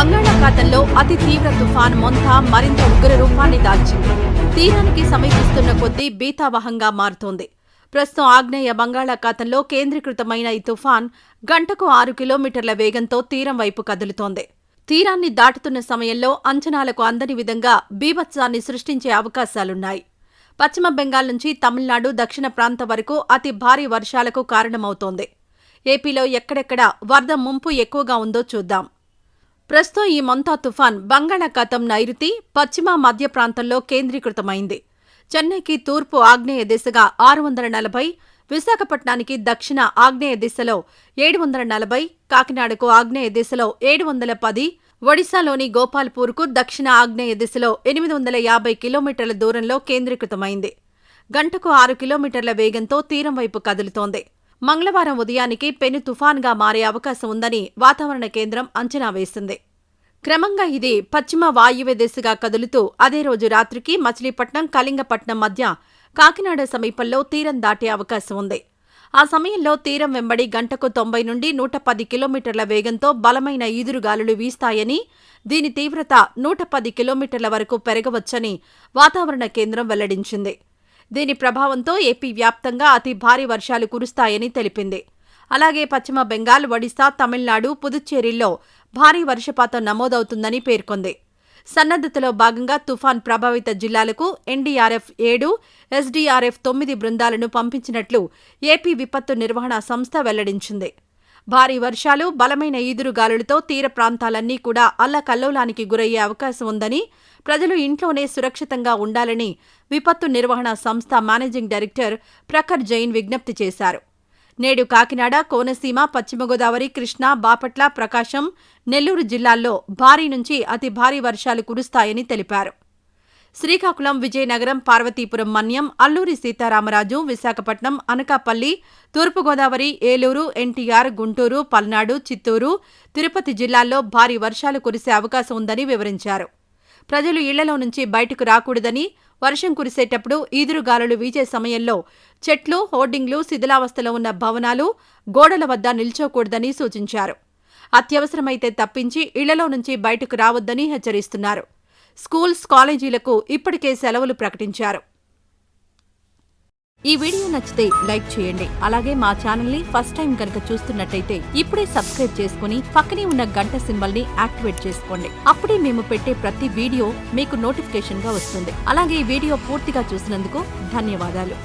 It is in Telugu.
బంగాళాఖాతంలో అతి తీవ్ర తుఫాన్ మొంత మరింత ఉగ్ర రూపాన్ని దాల్చింది. తీరానికి సమీపిస్తున్న కొద్దీ బీతావహంగా మారుతోంది. ప్రస్తుతం ఆగ్నేయ బంగాళాఖాతంలో కేంద్రీకృతమైన ఈ తుఫాన్ గంటకు ఆరు కిలోమీటర్ల వేగంతో తీరం వైపు కదులుతోంది. తీరాన్ని దాటుతున్న సమయంలో అంచనాలకు అందని విధంగా బీభత్సాన్ని సృష్టించే అవకాశాలున్నాయి. పశ్చిమ బెంగాల్ నుంచి తమిళనాడు దక్షిణ ప్రాంత వరకు అతి భారీ వర్షాలకు కారణమవుతోంది. ఏపీలో ఎక్కడెక్కడ వరద ముంపు ఎక్కువగా ఉందో చూద్దాం. ప్రస్తుతం ఈ మొంతా తుఫాన్ బంగాళాఖాతం నైరుతి పశ్చిమ మధ్య ప్రాంతంలో కేంద్రీకృతమైంది. చెన్నైకి తూర్పు ఆగ్నేయ దిశగా ఆరు వందల నలభై విశాఖపట్నానికి దక్షిణ ఆగ్నేయ దిశలో ఏడు వందల నలభై కాకినాడకు ఆగ్నేయ దిశలో ఏడు వందల పది ఒడిశాలోని గోపాల్పూర్కు దక్షిణ ఆగ్నేయ దిశలో ఎనిమిది వందల యాభై కిలోమీటర్ల దూరంలో కేంద్రీకృతమైంది. గంటకు ఆరు కిలోమీటర్ల వేగంతో తీరం వైపు కదులుతోంది. మంగళవారం ఉదయానికి పెను తుఫాన్గా మారే అవకాశం ఉందని వాతావరణ కేంద్రం అంచనా వేసింది. క్రమంగా ఇది పశ్చిమ వాయువ్య దిశగా కదులుతూ అదే రోజు రాత్రికి మచిలీపట్నం కళింగపట్నం మధ్య కాకినాడ సమీపంలో తీరం దాటే అవకాశం ఉంది. ఆ సమయంలో తీరం వెంబడి గంటకు తొంభై నుండి నూట పది కిలోమీటర్ల వేగంతో బలమైన ఈదురుగాలులు వీస్తాయని దీని తీవ్రత నూట పది కిలోమీటర్ల వరకు పెరగవచ్చని వాతావరణ కేంద్రం వెల్లడించింది. దీని ప్రభావంతో ఏపీ వ్యాప్తంగా అతి భారీ వర్షాలు కురుస్తాయని తెలిపింది. అలాగే పశ్చిమ బెంగాల్ ఒడిశా తమిళనాడు పుదుచ్చేరిల్లో భారీ వర్షపాతం నమోదవుతుందని పేర్కొంది. సన్నద్ధతలో భాగంగా తుఫాన్ ప్రభావిత జిల్లాలకు ఎన్డీఆర్ఎఫ్ ఏడు ఎస్డీఆర్ఎఫ్ తొమ్మిది బృందాలను పంపించినట్లు ఏపీ విపత్తు నిర్వహణ సంస్థ వెల్లడించింది. భారీ వర్షాలు బలమైన ఈదురుగాలులతో తీర ప్రాంతాలన్నీ కూడా అల్లకల్లోలానికి గురయ్యే అవకాశం ఉందని ప్రజలు ఇంట్లోనే సురక్షితంగా ఉండాలని విపత్తు నిర్వహణ సంస్థ మేనేజింగ్ డైరెక్టర్ ప్రఖర్ జైన్ విజ్ఞప్తి చేశారు. నేడు కాకినాడ కోనసీమ పశ్చిమ గోదావరి కృష్ణా బాపట్ల ప్రకాశం నెల్లూరు జిల్లాల్లో భారీ నుంచి అతి భారీ వర్షాలు కురుస్తాయని తెలిపారు. శ్రీకాకుళం విజయనగరం పార్వతీపురం మన్యం అల్లూరి సీతారామరాజు విశాఖపట్నం అనకాపల్లి తూర్పుగోదావరి ఏలూరు ఎన్టీఆర్ గుంటూరు పల్నాడు చిత్తూరు తిరుపతి జిల్లాల్లో భారీ వర్షాలు కురిసే అవకాశం ఉందని వివరించారు. ప్రజలు ఇళ్ళలో నుంచి బయటకు రాకూడదని వర్షం కురిసేటప్పుడు ఈదురుగాలులు వీచే సమయంలో చెట్లు హోర్డింగ్లు శిథిలావస్థలో ఉన్న భవనాలు గోడల వద్ద నిల్చోకూడదని సూచించారు. అత్యవసరమైతే తప్పించి ఇళ్ళలో నుంచి బయటకు రావద్దని హెచ్చరిస్తున్నారు. స్కూల్స్ కాలేజీలకు ఇప్పటికే సెలవులు ప్రకటించారు. ఈ వీడియో నచ్చితే లైక్ చేయండి. అలాగే మా ఛానల్ని ఫస్ట్ టైం కనుక చూస్తున్నట్టయితే ఇప్పుడే సబ్స్క్రైబ్ చేసుకుని పక్కనే ఉన్న గంట సింబల్ని యాక్టివేట్ చేసుకోండి. అప్పుడే మేము పెట్టే ప్రతి వీడియో మీకు నోటిఫికేషన్గా వస్తుంది. అలాగే ఈ వీడియో పూర్తిగా చూసినందుకు ధన్యవాదాలు.